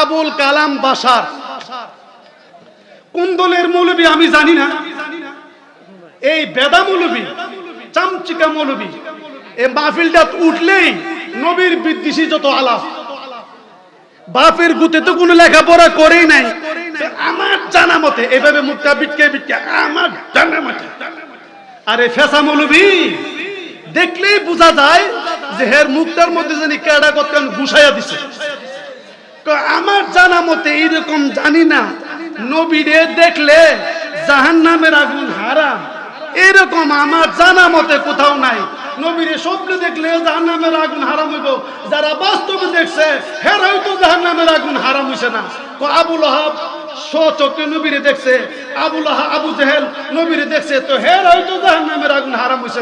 আবুল কালাম বাসার। কোন দলের মৌলবী আমি জানি না। এই বেদা মৌলবী, চামচিকা মৌলবী, এই মাহফিলটা উঠলেই নবীর বিদ্বেষী যত আলাপ। বাপের গুতে তো কোনো লেখাপড়া করেই নাই। আমার জানা মতে, এভাবে মুখটা বিটকে বিটকে, আমার জানা মতে। আরে ফেসা মৌলবী, দেখলেই বোঝা যায় যে হের মুখটার মধ্যে জানি কেডা কতক্ষণ ঘুষাইয়া দিছে। আমার জানা মতে এইরকম জানি না। নবীরে দেখলে জাহান নামের আগুন হারাম। এরকম আমার জানা মতে কোথাও নাই। দেখলে হারাম দেখছে নামের আগুন না। তো দেখছে, আবু জেহেল দেখছে, তো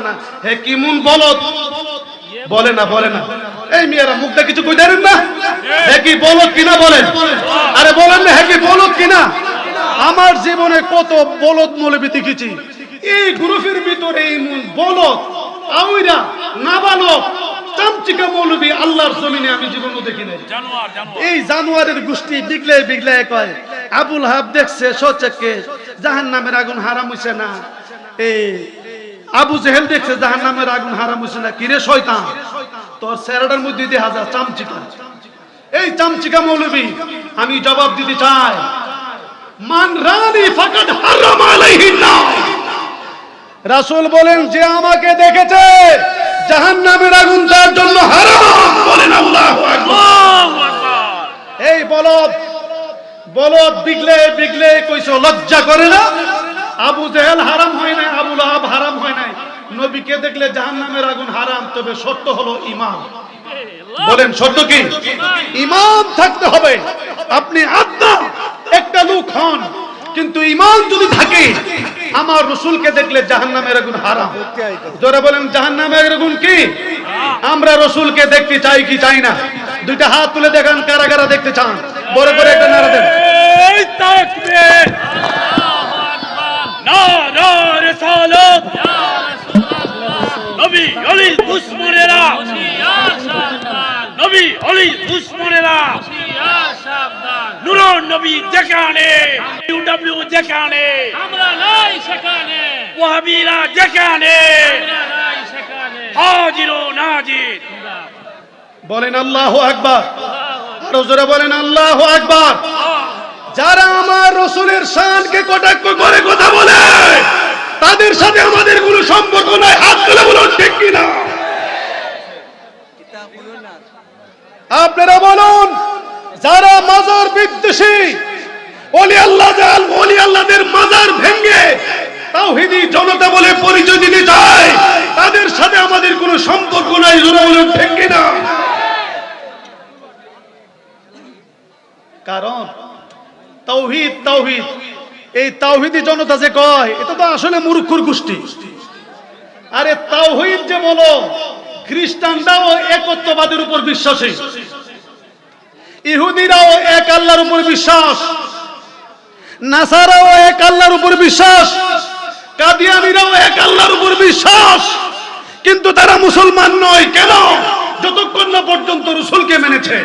না। হে বলে না বলে না। এই মেয়েরা, মুখটা কিছু কই দেন না হে কি বলত কিনা বলেন। আরে বলেন না হে কি বলত কিনা। আমার জীবনে কত বলত মৌলবি দেখেছি। এই গ্রুপের ভিতরে এমন বলত আউইরা নাবালক চামচিকা মৌলবি আল্লাহর জমিনে আমি দেখি নাই। এই জানুয়ারের গোষ্ঠী বিগলে বিগলে কয় আবুল হাব দেখছে সচেককে জাহান নামের আগুন হারাম হইছে না। এই আবু জেহেল দেখছে জাহান নামের আগুন হারাম হইছে না কিরে শয়তান? তোর স্যারাটার মধ্যে হাজার চামচিকা। এই চামচিকা মৌলবী আমি জবাব দিতে চাই। মান রানি ফাকাদ হারাম আলাইহিন রাসূল বলেন যে আমাকে দেখেছে জাহান্নামের আগুন তার জন্য হারাম বলেন আল্লাহু আকবার। এই বলদ বলদ বিগলে বিগলে কইছো লজ্জা করে না? আবু জেহেল হারাম হয় নাই আবু লাহাব হারাম হয় নাই। নবীকে দেখলে জাহান্নামের আগুন হারাম তবে সত্য হলো ইমাম বলেন সত্য কি? ইমাম থাকতে হবে। আপনি আত্মা একটা লোক হন। কিন্তু ইমান যদি থাকে আমার রসুলকে দেখলে জাহান্নামের আগুন হারাম। জোরে বলেন জাহান্নামের আগুন কি? আমরা রসুলকে দেখতে চাই কি চাই না? দুইটা হাত তুলে দেখান কারা কারা দেখতে চান। বড় করে একটা নারা দেন। এই তাকবীর। নারা রিসালাত নবী অলি দুশমনেরা নবী অলি দুশমনেরা। নুরুন নবী যেখানে ইউডব্লিউ যেখানে আমরা নাই সেখানে। ওয়াহাবিরা যেখানে আমরা নাই সেখানে। হাজির ও নাজির। বলেন আল্লাহ আকবার। আরও জোরে বলেন আল্লাহ আকবার। যারা আমার রসুলের শানকে কটাক্ষ করে কথা বলে তাদের সাথে আমাদের কোনো সম্পর্ক নাই। হাত তুলে বলুন ঠিক কিনা? আপনারা বলুন, যারা মাজার বিদ্বেষী ওলি আল্লাহ ওলি আল্লাহদের মাজার ভেঙ্গে তাওহিদি জনতা বলে পরিচয় দিতে চায়, তাদের সাথে আমাদের কোনো সম্পর্ক নাই, জোরে বলুন, ঠিক কিনা? কারণ, তাওহিদ তাওহিদ, এই তাওহিদি জনতা যে কয়, এটা তো আসলে মূর্খুর গোষ্ঠী। আরে তাওহিদ যে বলো, খ্রিস্টানরাও একত্ববাদের উপর বিশ্বাসী। ইহুদিরাও এক আল্লাহর উপর বিশ্বাস। নাসারাও এক আল্লাহর উপর বিশ্বাস। কাদিয়ানিরাও এক আল্লাহর উপর বিশ্বাস। কিন্তু তারা মুসলমান নয়, কেন? যতক্ষণ না পর্যন্ত রসুলকে মেনেছে।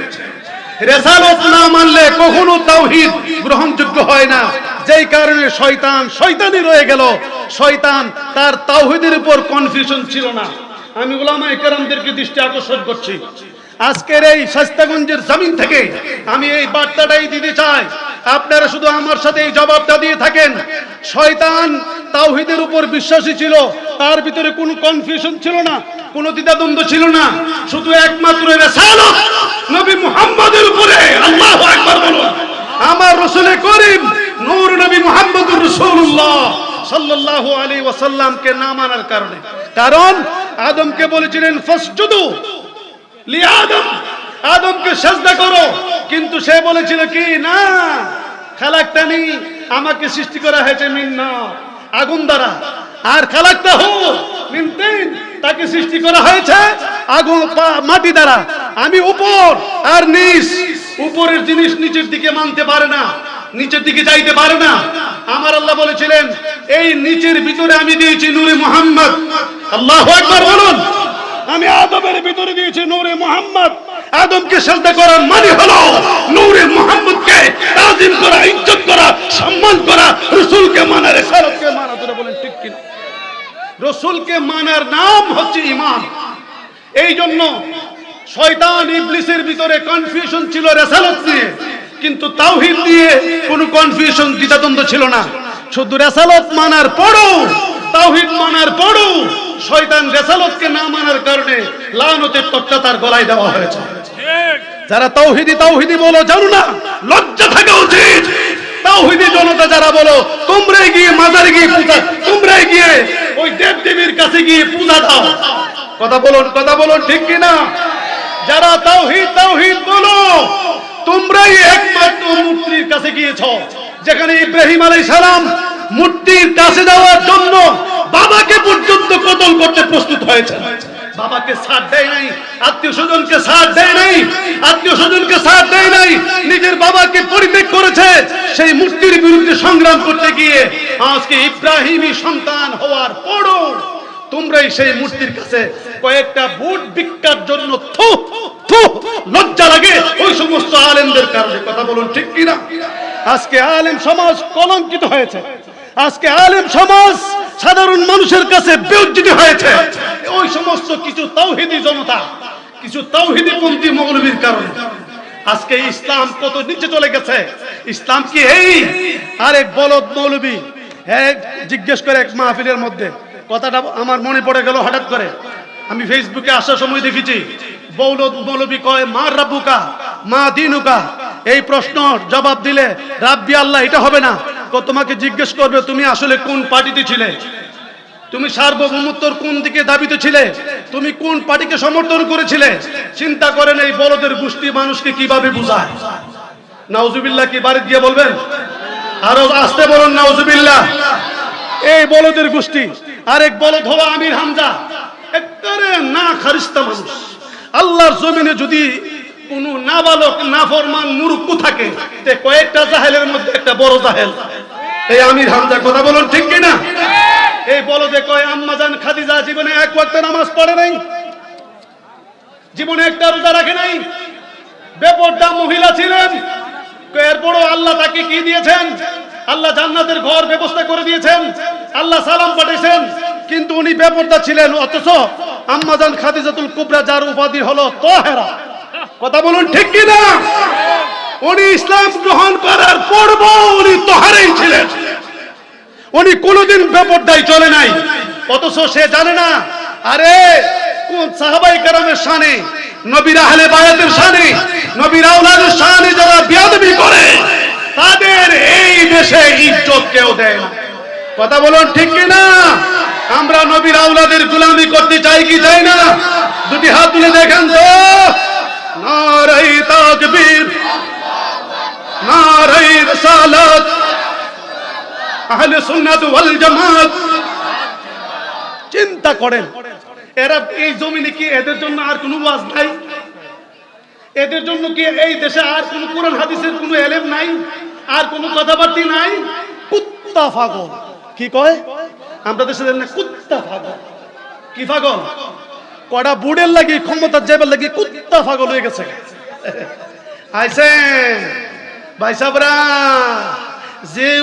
রেসালত না মানলে কখনো তাওহিদ গ্রহণযোগ্য হয় না। যেই কারণে শয়তান শয়তানি রয়ে গেল। শয়তান তার তাওহিদের উপর কনফিউশন ছিল না। আমি ওলামা একরামদেরকে দৃষ্টি আকর্ষণ করছি। আজকের এই শাস্তাগঞ্জের জমিন থেকে আমি এই বার্তাটাই দিতে চাই। আপনারা শুধু আমার সাথে এই জবাবটা দিয়ে থাকেন। শয়তান তাওহিদের উপর বিশ্বাসী ছিল, তার ভিতরে কোনো কনফিউশন ছিল না, কোনো দ্বিধাদ্বন্দ্ব ছিল না। শুধু একমাত্র নবী মুহাম্মদের উপরে। আল্লাহু আকবার বলুন। আমার রসুলে করিম, নূর নবী মুহাম্মদুর রাসূলুল্লাহ সাল্লাল্লাহু আলাইহি ওয়াসাল্লামকে না মানার কারণে। কারণ আদমকে বলেছিলেন, ফাসজুদু লি আদম আদমকে সাজদা করো। কিন্তু সে বলেছিল কি না খালাকতানি আমাকে সৃষ্টি করা হয়েছে মিন নার, আগুন দ্বারা। আর খালাকতা হু মিন তাকে সৃষ্টি করা হয়েছে আগুন মাটি দ্বারা। আমি উপর আর নিচ উপরের জিনিস নিচের দিকে মানতে পারে না নিচের দিকে যাইতে পারে না। আমার আল্লাহ বলেছিলেন এই নিচের ভিতরে আমি দিয়েছি নূরে মোহাম্মদ। আল্লাহ একবার বলুন। আমি আদমের ভিতরে দিয়েছি নৌরে মোহাম্মদ। আদমকে শ্রদ্ধা করার মানে হলো নৌরে মোহাম্মদকে আদিম করা, ইজ্জত করা, সম্মান করা, রসুলকে মানা রেসারতকে মানা, তোরা বলেন ঠিক কিনা? রসুলকে মানার নাম হচ্ছে ইমান এই জন্য শয়তান ইবলিসের ভিতরে কনফিউশন ছিল রেসালত নিয়ে। কিন্তু তাওহিদ নিয়ে কোনো কনফিউশন দ্বিতাদ্বন্দ্ব ছিল না। শুধু রেসালত মানার পড়ো তাওহিদ মানার পড়ো শয়তান রেসালতকে না মানার কারণে লানতের তকটা তার গলায় দেওয়া হয়েছে। যারা তাওহিদি তাওহিদি বলো জানো না লজ্জা থাকা উচিত। তাওহিদি জনতা যারা বলো গিয়ে মাজারে গিয়ে পূজা গিয়ে ওই দেব দেবীর কাছে গিয়ে পূজা দাও। কথা বলুন কথা বলুন ঠিক কি না যারা তাওহিদ তাওহিদ বলো তোমরাই একমাত্র মূর্তির কাছে গিয়েছ যেখানে ইব্রাহিম আলাইহিস সালাম মূর্তির কাছে যাওয়ার জন্য বাবাকে পর্যন্ত কতল করতে প্রস্তুত হয়েছে। বাবাকে সাথ দেয় নাই আত্মীয় স্বজনকে সাথ দেয় নাই আত্মীয় স্বজনকে সাথ দেয় নাই নিজের বাবাকে পরিত্যাগ করেছে সেই মূর্তির বিরুদ্ধে সংগ্রাম করতে গিয়ে আজকে ইব্রাহিমী সন্তান হওয়ার পরও তোমরাই সেই মূর্তির কাছে কয়েকটা বুট ভিক্ষার জন্য থু থু লজ্জা লাগে। ওই সমস্ত আলেমদের কারণে কথা বলুন ঠিক কিনা? আজকে আলেম সমাজ কলঙ্কিত হয়েছে। আজকে আলেম সমাজ সাধারণ মানুষের কাছে বিউজ্জিত হয়েছে। ওই সমস্ত কিছু তাওহিদি জনতা, কিছু তাওহিদি পন্থী মৌলবীর কারণে। আজকে ইসলাম কত নিচে চলে গেছে। ইসলাম কি এই? আরেক বলদ মৌলবী এক জিজ্ঞেস করে এক মাহফিলের মধ্যে। কথাটা আমার মনে পড়ে গেল হঠাৎ করে। আমি ফেসবুকে আসার সময় দেখেছি, বৌলদ মৌলবী কয়, মা রাব্বুকা, মা দিনুকা? এই প্রশ্ন জবাব দিলে, রাব্বি আল্লাহ, এটা হবে না। তোমাকে জিজ্ঞেস করবে, তুমি আসলে কোন পার্টিতে ছিলে? তুমি সার্বভৌমত্বর কোন দিকে দাবিতে ছিলে? তুমি কোন পার্টিকে সমর্থন করেছিলে? চিন্তা করেন এই বলদের গোষ্ঠী মানুষকে কীভাবে বুঝায়? নাউজুবিল্লাহ, কি বাড়ি গিয়ে বলবেন? আরও আসতে বলুন, নাউজুবিল্লাহ। এই বলদের গোষ্ঠী, আরেক বলদ হলো আমির হামজা। একবারে না খারিস্তা মানুষ। আল্লাহর জমিনে যদি কোন নাবালক, নাফরমান মুরুক্কু থাকে, তে কয়েকটা জাহেলের মধ্যে একটা বড় জাহেল। এই আমির হামজা কথা বলুন ঠিক কিনা? এই বলদে কয় আম্মাজান খাদিজা জীবনে এক ওয়াক্ত নামাজ পড়ে নাই। জীবনে একটা রোজা রাখে নাই। বেপরদা মহিলা ছিলেন। এরপরও আল্লাহ তাকে কি দিয়েছেন? আল্লাহ জান্নাতের ঘর ব্যবস্থা করে দিয়েছেন। আল্লাহ সালাম পাঠিয়েছেন। কিন্তু উনি বেপরদা ছিলেন, অথচ আম্মাজান খাদিজাতুল কুবরা যার উপাধি হলো তোহেরা। কথা বলুন ঠিক কি না উনি ইসলাম গ্রহণ করার পূর্ব উনি তোহারেই ছিলেন। উনি কোনোদিন বেপরদায় চলে নাই। অথচ সে জানে না, আরে, কোন সাহাবাই কারামের শানে, নবীর আহলে বায়াতের শানে, নবীর আউলাদের শানে যারা বিয়াদবি করে, তাদের এই দেশে ইজ্জত কেউ দেয় না। কথা বলুন ঠিক কি না? আমরা নবীর আউলাদের গোলামি করতে চাই কি চাই না? দুটি হাত তুলে দেখেন তো। নারাই তাকবীর। নারাই রিসালাত আহলে সুন্নাত ওয়াল জামাত। চিন্তা করেন, এরা এই জমিনে কি এদের জন্য আর কোনো ওয়াজ নাই? এদের জন্য কি এই দেশে আর কোনো কোরআন, হাদিসের কোনো এলেম নাই? আর কোনো কথাবার্তি নাই? কুত্তা পাগল। কি কয়? আমরা দেশে কুত্তা পাগল। কি পাগল? কটা বুড়ের লাগি ক্ষমতার যাবার লাগি কুত্তা পাগল হয়ে গেছে। আইসে ভাই সাবরা, যে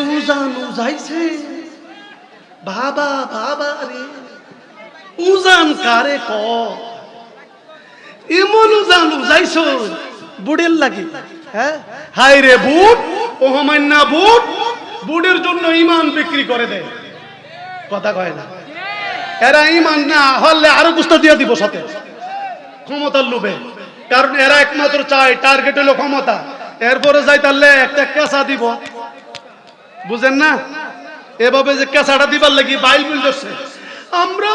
বাবা বাবা রে, উজান ক? বুড়ের লাগি হ্যাঁ? হাই রে বুট ওহমান্না বুট, বুটের জন্য ইমান বিক্রি করে দেয় কথা কয় না। এরা ইমান না হলে আরও গুস্ত দিয়ে দিব সাথে। ক্ষমতার লোভে। কারণ এরা একমাত্র চায়, টার্গেট হলো ক্ষমতা। এরপরে যাই তাহলে একটা কেঁচা দিব। বুঝেন না? এভাবে যে কেঁচাটা দিবার লাগি বাইল বিল করছে আমরা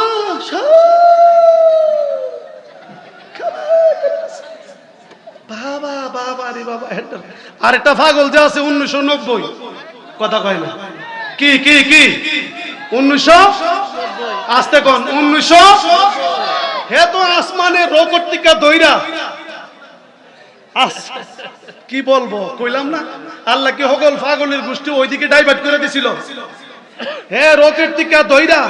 বাবা বাবা রে বাবা আর একটা পাগল যে আছে উনিশশো নব্বই। কথা কয় না। কি কি কি? উনিশশো আসতে কন, উনিশশো? হে তো আসমানে রোকটিকা দইরা কি বলব? কইলাম না? আল্লাহ কি হগল পাগলের গোষ্ঠী ওইদিকে ডাইভার্ট করে দিছিল? হে রকেট টিকা দইরা,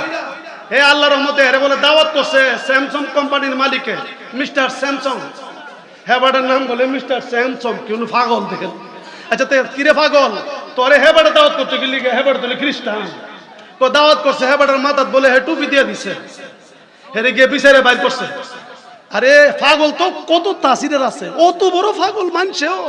হে আল্লাহর রহমতে, এর বলে দাওয়াত করছে স্যামসাং কোম্পানির মালিকে, মিস্টার স্যামসাং হেবাটার নাম বলে মিস্টার স্যামসং কেউ পাগল দেখেন? আচ্ছা তে কিরে পাগল তোরে হেবাটা দাওয়াত করতে গেলি হেবাটা তোলে খ্রিস্টান। তো দাওয়াত করছে হ্যাঁ বেটার মাথাত বলে হে টুপি দিয়ে দিছে। হেরে গিয়ে বিচারে বাইর করছে। আরে ফাগল তো কত তাসিরের আছে। অত বড় পাগল মানছে ও।